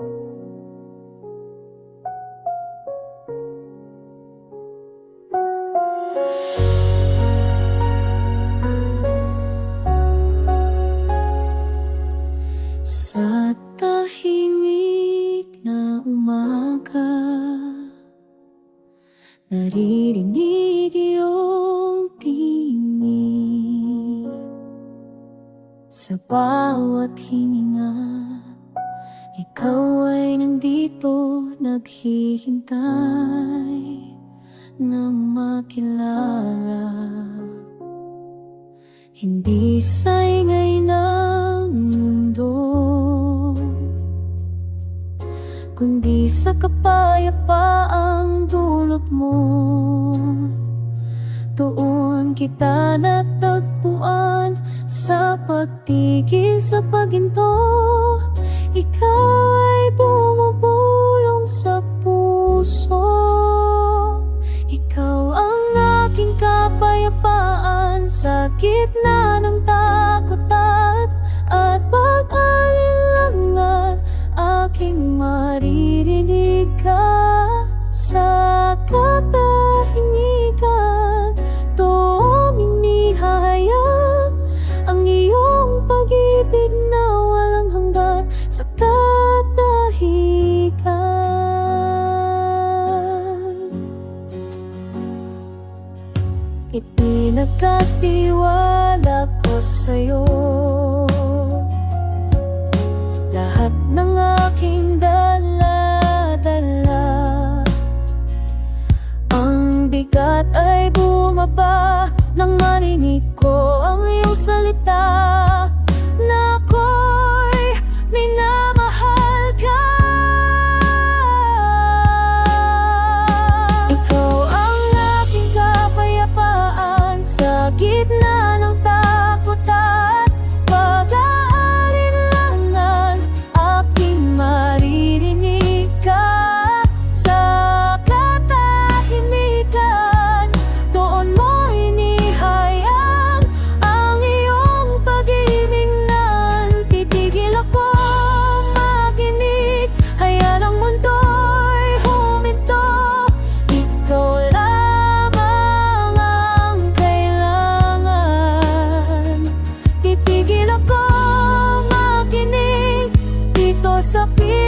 Sa tahimik na umaga Naririnig iyong Sa bawat hininga ikaw ay nandito naghihintay Na makilala. Hindi sa ingay ng mundo Kundi sa kapayapaang dulot mo. Doon kita natagpuan Sa pagtigil sa paginto kapayapaan Sa gitna ng takot Ipinagkatiwala ko sa'yo. Lahat ng aking dala-dala Ang bigat ay bumaba. Nang marinig ko ang iyong salita sa piling